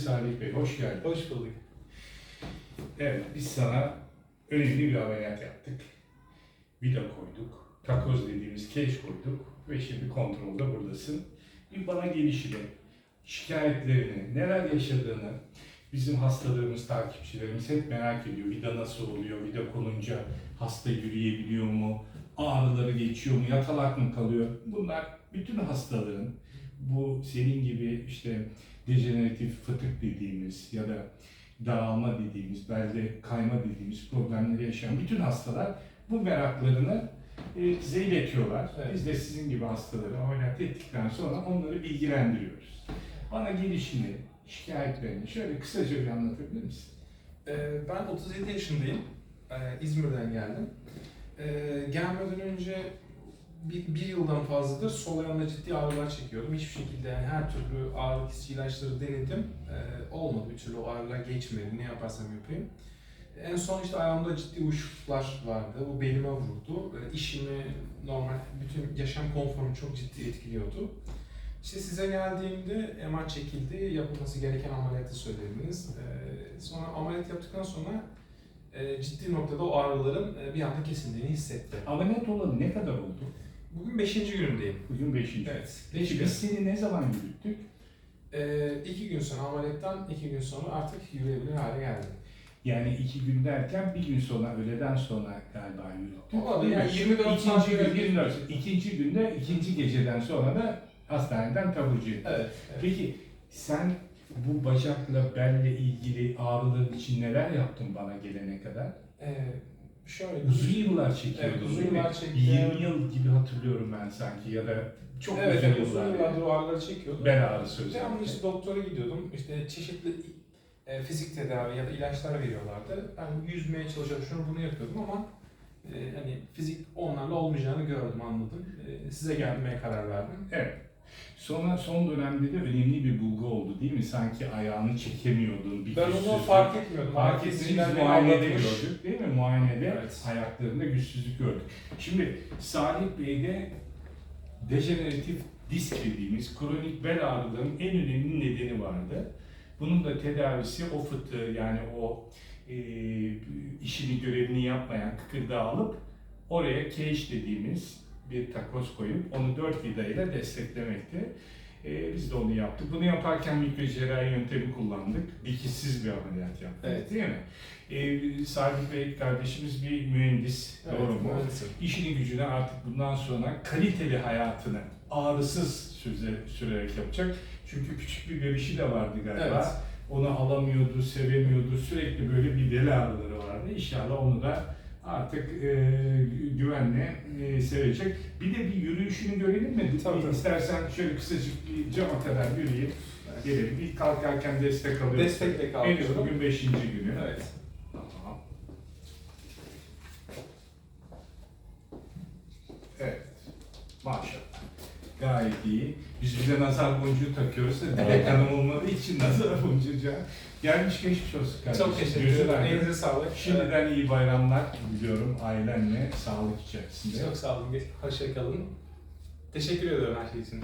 Salih Bey, hoş geldin. Hoş bulduk. Evet, biz sana önemli bir ameliyat yaptık. Vida koyduk, takoz dediğimiz keş koyduk ve şimdi kontrolde buradasın. Bir bana gelişini, şikayetlerini, neler yaşadığını bizim hastalarımız, takipçilerimiz hep merak ediyor. Vida nasıl oluyor, vida konunca hasta yürüyebiliyor mu, ağrıları geçiyor mu, yatalak mı kalıyor? Bunlar bütün hastaların bu senin gibi işte dejeneratif fıtık dediğimiz ya da dağılma dediğimiz, belde kayma dediğimiz problemleri yaşayan bütün hastalar bu meraklarını e, bize iletiyorlar. Evet. Biz de sizin gibi hastaları ameliyat ettikten sonra onları bilgilendiriyoruz. Bana gelişini, şikayetlerini şöyle kısaca bir anlatabilir misin? Ee, ben 37 yaşındayım. Ee, İzmir'den geldim. Ee, gelmeden önce bir, bir yıldan fazladır sol ayağımda ciddi ağrılar çekiyordum. Hiçbir şekilde yani her türlü ağrı kesici ilaçları denedim. Ee, olmadı bir türlü o ağrılar geçmedi. Ne yaparsam yapayım. En son işte ayağımda ciddi uyuşuklar vardı. Bu belime vurdu. Ee, işimi normal, bütün yaşam konforumu çok ciddi etkiliyordu. İşte size geldiğimde MR çekildi, yapılması gereken ameliyatı söylediniz. Ee, sonra ameliyat yaptıktan sonra e, ciddi noktada o ağrıların e, bir anda kesildiğini hissetti. Ameliyat olalı ne kadar oldu? Bugün 5. günümdeyim. Bugün 5. Evet. Peki biz seni ne zaman yürüttük? Ee, iki gün sonra ameliyattan iki gün sonra artık yürüyebilir hale geldim. Yani iki gün derken bir gün sonra, öğleden sonra galiba yürüttük. Olabilir. Yani 24 İkinci saat gün, yürüdük. 24. İkinci günde, ikinci geceden sonra da hastaneden taburcu. Evet. evet. Peki sen bu bacakla, belle ilgili ağrıların için neler yaptın bana gelene kadar? Ee, şöyle Uzun yıllar çekiyordun Evet, uzun yıllar çektim. 20 yıl gibi hatırlıyorum ben sanki ya da çok evet, uzun evet, yıllar. uzun yıllardır o ağrıları çekiyordum. Bel ağrısı özellikle. işte doktora gidiyordum. İşte çeşitli e, fizik tedavi ya da ilaçlar veriyorlardı. Ben yüzmeye çalışıyordum, şunu bunu yapıyordum ama e, hani fizik onlarla olmayacağını gördüm, anladım. E, size gelmeye karar verdim. Evet. Sonra son dönemde de önemli bir bulgu oldu değil mi? Sanki ayağını çekemiyordun. Bir Ben onu fark etmiyordum. Fark ettiğimiz kesiciler beni muayenede Evet. ayaklarında güçsüzlük gördük. Şimdi Salih Bey'de dejeneratif disk dediğimiz kronik bel ağrılarının en önemli nedeni vardı. Bunun da tedavisi o fıtığı yani o e, işini görevini yapmayan kıkırdağı alıp oraya cage dediğimiz bir takoz koyup onu dört vidayla desteklemekti. E, biz de onu yaptık. Bunu yaparken mikrocerrahi yöntemi kullandık. Dikişsiz bir ameliyat yaptık Evet. değil mi? E, Salih Bey kardeşimiz bir mühendis, doğru mu? maalesef. İşini gücüne artık bundan sonra kaliteli hayatını ağrısız süre, sürerek yapacak. Çünkü küçük bir bebişi de vardı galiba. Evet. Onu alamıyordu, sevemiyordu. Sürekli böyle bir bel ağrıları vardı. İnşallah onu da artık e, güvenle e, sevecek. Bir de bir yürüyüşünü görelim mi? Tabii. İstersen şöyle kısacık bir cama kadar yürüyeyim. Gelelim. Bir kalkarken destek alıyoruz. Destekle Henüz kalkıyorum. bugün beşinci günü. Evet. Gayet iyi. Biz bize nazar boncuğu takıyoruz da Dilek Hanım olmadığı için nazar boncuğu gelmiş geçmiş olsun kardeşim. Çok teşekkür ederim. Elinize sağlık. Şimdiden iyi bayramlar diliyorum ailenle sağlık içerisinde. Çok sağ olun. Hoşça kalın. Teşekkür ediyorum her şey için.